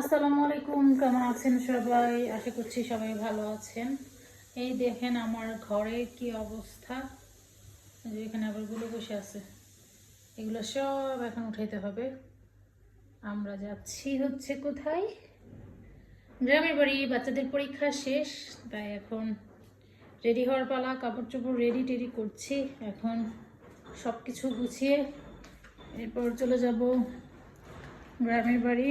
আসসালামু আলাইকুম, কেমন আছেন সবাই? আশা করছি সবাই ভালো আছেন। এই দেখেন আমার ঘরে কি অবস্থা। যে এখানে আবারগুলো বসে আছে। এগুলো সব এখন উঠাইতে হবে। আমরা যাচ্ছি হচ্ছে কোথায়? গ্রামের বাড়ি, বাচ্চাদের পরীক্ষা শেষ। তাই এখন রেডি হওয়ার পালা কাপড় চোপড় রেডি টেডি করছি। এখন সব কিছু গুছিয়ে এরপর চলে যাব গ্রামের বাড়ি।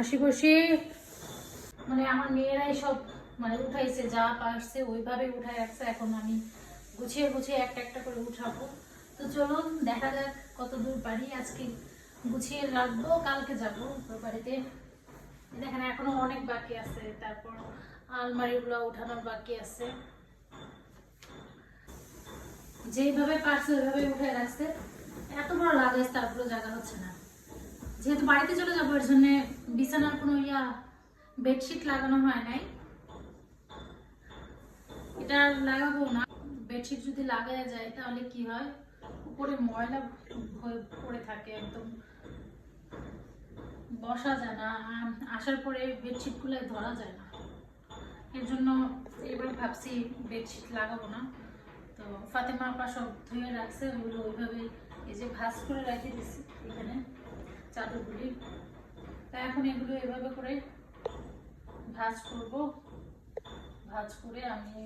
আশিপাশি মানে আমার মেয়েরাই সব মানে উঠাইছে, যা পারছে, ওইভাবে উঠাই রাখছে। এখন আমি গুছিয়ে গুছিয়ে একটা একটা করে উঠাবো। তো চলুন, দেখা যাক কত দূর পারি। আজকে গুছিয়ে রাখব, কালকে যাব বাড়িতে দেখেন, এখনও অনেক বাকি আছে। তারপর আলমারিগুলো উঠানোর বাকি আছে। যেইভাবে পারছে, ওইভাবে উঠে রাখছে। এত বড় লাগাইছে তারপরে জায়গা হচ্ছে না। যেহেতু বাড়িতে চলে যাব, এর জন্য বিছানার কোনো ইয়া বেডশিট লাগানো হয় নাই। এটা লাগাবো না। বেডশিট যদি লাগানো যায়, তাহলে কি হয়? উপরে ময়লা হয়ে পড়ে থাকে, একদম বসা যায় না। আসার পরে বেডশিটগুলো ধরা যায় না। এর জন্য এবার ভাবছি বেডশিট লাগাবো না। তো ফাতেমা আপা সব ধুয়ে রাখছে, ওগুলো ওইভাবে এই যে ভাজ করে রেখে দিচ্ছি এখানে। চাদরগুলি তা এখন এগুলো এভাবে করে ভাজ করব। ভাজ করে আমি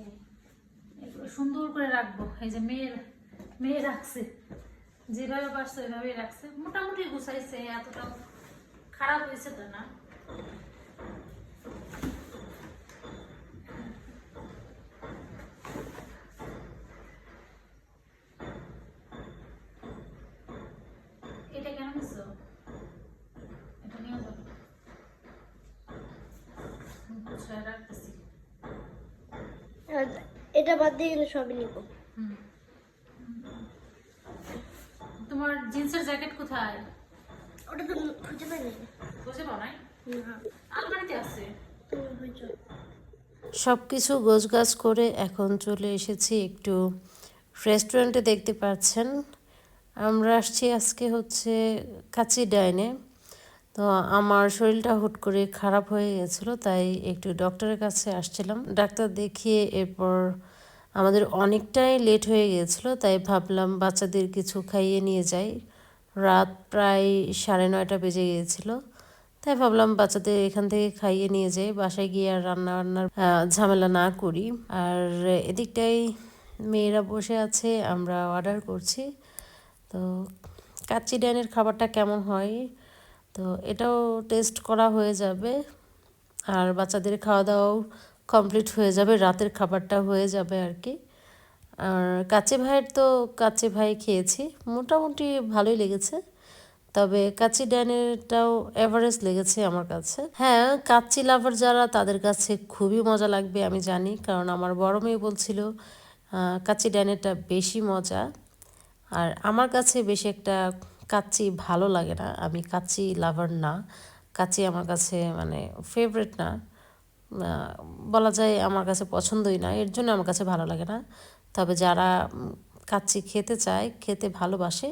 এগুলো সুন্দর করে রাখব। এই যে মেয়ের, মেয়ে রাখছে। যেভাবে পারছে ওইভাবেই রাখছে। মোটামুটি গুছাইছে, এতটাও খারাপ হয়েছে তো না এটা কেন নিছো এটা নিয়ে যাব গুছায় রাখতেছি আর এটা বাদ দিয়ে সবই নিব। তোমার জিন্সের জ্যাকেট কোথায়? ওটা তো খুঁজে পাই না বুঝে পাও নাই? আলমারিতে আছে। তুমি হয়েছ। সব কিছু গোছগাছ করে এখন চলে এসেছি একটু রেস্টুরেন্টে দেখতে পাচ্ছেন। আমরা আসছি আজকে হচ্ছে কাচি ডাইনে। তো আমার শরীরটা হুট করে খারাপ হয়ে গেছিল তাই একটু ডক্টরের কাছে আসছিলাম। ডাক্তার দেখিয়ে এরপর আমাদের অনেকটাই লেট হয়ে গিয়েছিল, তাই ভাবলাম বাচ্চাদের কিছু খাইয়ে নিয়ে যাই। রাত প্রায় সাড়ে নয়টা বেজে গিয়েছিল, তাই ভাবলাম বাচ্চাদের এখান থেকে খাইয়ে নিয়ে যাই, বাসায় গিয়ে আর রান্না বান্নার ঝামেলা না করি। আর এদিকটাই মেয়েরা বসে আছে, আমরা অর্ডার করছি। তো কাচ্চি ডাইনের খাবারটা কেমন হয়? তো এটাও টেস্ট করা হয়ে যাবে। আর বাচ্চাদের খাওয়া দাওয়াও কমপ্লিট হয়ে যাবে, রাতের খাবারটা হয়ে যাবে আর কি। আর কাচ্চি ভাইয়ের তো কাচ্চি ভাই খেয়েছি, মোটামুটি ভালোই লেগেছে। তবে কাচ্চি ডাইনেরটাও এভারেজ লেগেছে আমার কাছে। হ্যাঁ কাচ্চি লাভার যারা, তাদের কাছে খুবই মজা লাগবে আমি জানি, কারণ আমার বড় মেয়ে বলছিল কাচ্চি ডাইনেরটা বেশি মজা। আর আমার কাছে বেশি একটা কাচ্চি ভালো লাগে না, আমি কাচ্চি লাভার না। কাচ্চি আমার কাছে মানে ফেভারেট না। বলা যায় আমার কাছে পছন্দই না, এর জন্য আমার কাছে ভালো লাগে না। তবে যারা কাচ্চি খেতে চায়, খেতে ভালোবাসে,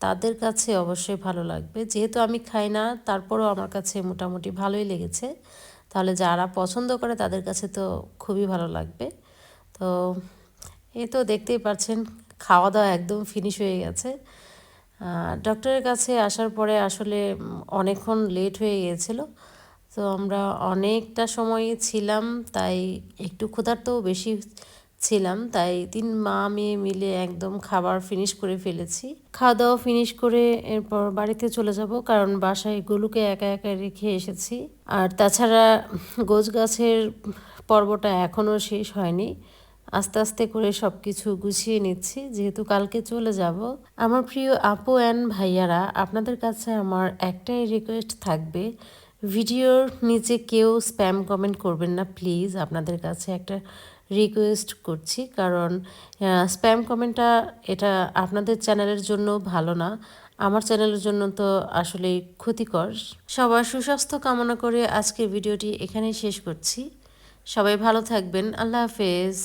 তাদের কাছে অবশ্যই ভালো লাগবে। যেহেতু আমি খাই না, তারপরেও আমার কাছে মোটামুটি ভালোই লেগেছে। তাহলে যারা পছন্দ করে, তাদের কাছে তো খুবই ভালো লাগবে। তো, এই তো দেখতেই পাচ্ছেন খাওয়া দাওয়া একদম ফিনিশ হয়ে গেছে। ডক্টরের কাছে আসার পরে আসলে অনেকক্ষণ লেট হয়ে গিয়েছিল। তো আমরা অনেকটা সময় ছিলাম, তাই একটু ক্ষুধার্তও বেশি ছিলাম, তাই তিন মা মেয়ে মিলে একদম খাবার ফিনিশ করে ফেলেছি। খাওয়া দাওয়া ফিনিশ করে এরপর বাড়িতে চলে যাব, কারণ বাসায় গলুকে একা একা রেখে এসেছি। আর তাছাড়া গোছ গাছের পর্বটা এখনও শেষ হয়নি। আস্তে আস্তে করে সব কিছু গুছিয়ে নিচ্ছি, যেহেতু কালকে চলে যাব। আমার প্রিয় আপু অ্যান্ড ভাইয়ারা, আপনাদের কাছে আমার একটাই রিকোয়েস্ট থাকবে ভিডিওর নিচে কেউ স্প্যাম কমেন্ট করবেন না, প্লিজ। আপনাদের কাছে একটা রিকোয়েস্ট করছি, কারণ স্প্যাম কমেন্টটা এটা আপনাদের চ্যানেলের জন্য ভালো না। আমার চ্যানেলের জন্য তো আসলে ক্ষতিকর। সবার সুস্বাস্থ্য কামনা করে আজকে ভিডিওটি এখানেই শেষ করছি। সবাই ভালো থাকবেন। আল্লাহ হাফেজ।